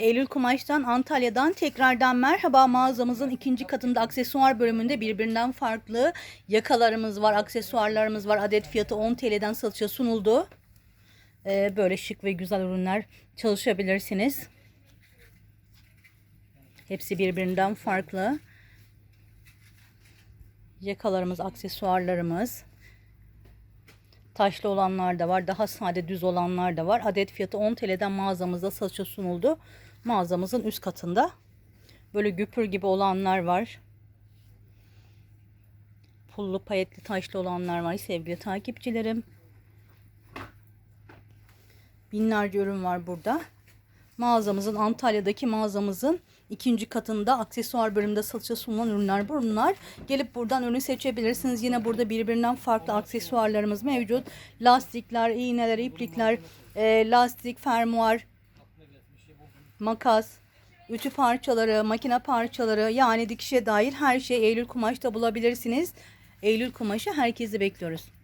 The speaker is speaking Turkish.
Eylül Kumaş'tan Antalya'dan tekrardan merhaba mağazamızın ikinci katında aksesuar bölümünde birbirinden farklı yakalarımız var, aksesuarlarımız var. Adet fiyatı 10 TL'den satışa sunuldu. Ee, böyle şık ve güzel ürünler çalışabilirsiniz. Hepsi birbirinden farklı. Yakalarımız, aksesuarlarımız. Taşlı olanlar da var. Daha sade düz olanlar da var. Adet fiyatı 10 TL'den mağazamızda satışa sunuldu. Mağazamızın üst katında. Böyle güpür gibi olanlar var. Pullu payetli taşlı olanlar var sevgili takipçilerim. Binlerce ürün var burada. Mağazamızın Antalya'daki mağazamızın ikinci katında aksesuar bölümünde satışa sunulan ürünler bunlar. Gelip buradan ürünü seçebilirsiniz. Yine burada birbirinden farklı aksesuarlarımız mevcut. Lastikler, iğneler, iplikler, e, lastik, fermuar, makas, ütü parçaları, makine parçaları yani dikişe dair her şey Eylül Kumaş'ta bulabilirsiniz. Eylül Kumaşı herkesi bekliyoruz.